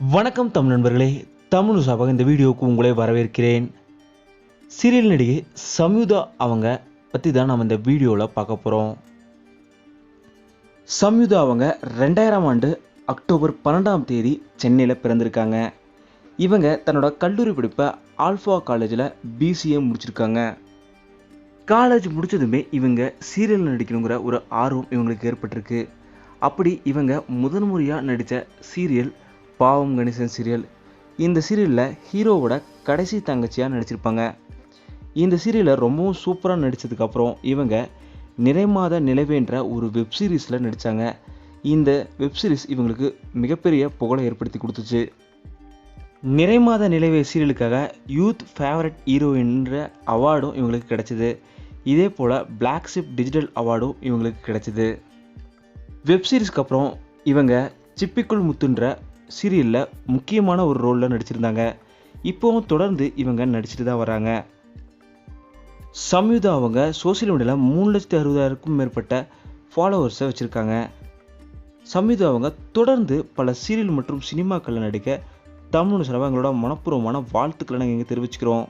வணக்கம் தமிழ் நண்பர்களே. தமிழ் சாபாக இந்த வீடியோவுக்கு உங்களை வரவேற்கிறேன். சீரியல் நடிகை சம்யுதா அவங்க பற்றி தான் நம்ம இந்த வீடியோவில் பார்க்க போகிறோம் சம்யுதா அவங்க ரெண்டாயிரம் ஆண்டு அக்டோபர் பன்னெண்டாம் தேதி சென்னையில் பிறந்திருக்காங்க. இவங்க தன்னோட கல்லூரி படிப்பை ஆல்ஃபா காலேஜில் பிசிஏ முடிச்சிருக்காங்க. காலேஜ் முடித்ததுமே இவங்க சீரியல் நடிக்கணுங்கிற ஒரு ஆர்வம் இவங்களுக்கு ஏற்பட்டிருக்கு. அப்படி இவங்க முதன்முறையாக நடித்த சீரியல் பாவம் கணேசன் சீரியல் இந்த சீரியலில் ஹீரோவோட கடைசி தங்கச்சியாக நடிச்சிருப்பாங்க. இந்த சீரியலில் ரொம்பவும் சூப்பராக நடித்ததுக்கப்புறம் இவங்க நிறைமாத நிலவேன்ற ஒரு வெப் சீரிஸில் நடித்தாங்க இந்த வெப் சீரிஸ் இவங்களுக்கு மிகப்பெரிய புகழை ஏற்படுத்தி கொடுத்துச்சு. நிறைமாத நிலவே சீரியலுக்காக யூத் ஃபேவரட் ஹீரோயின்ற அவார்டும் இவங்களுக்கு கிடைச்சிது. இதே போல் பிளாக் ஷிப் டிஜிட்டல் அவார்டும் இவங்களுக்கு கிடைச்சிது. வெப் சீரிஸ்க்கு அப்புறம் இவங்க சிப்பிக்குள் முத்துன்ற சீரியலில் முக்கியமான ஒரு ரோலில் நடிச்சிருந்தாங்க. இப்போவும் தொடர்ந்து இவங்க நடிச்சிட்டு தான் வராங்க. சம்யுதா அவங்க சோசியல் மீடியாவில் மூணு லட்சத்தி அறுபதாயிரக்கும் மேற்பட்ட ஃபாலோவர்ஸை வச்சுருக்காங்க. சம்யுதா அவங்க தொடர்ந்து பல சீரியல் மற்றும் சினிமாக்களில் நடிக்க தமிழ் செலவு எங்களோட மனப்பூர்வமான வாழ்த்துக்களை நாங்கள் இங்கே தெரிவிச்சுக்கிறோம்.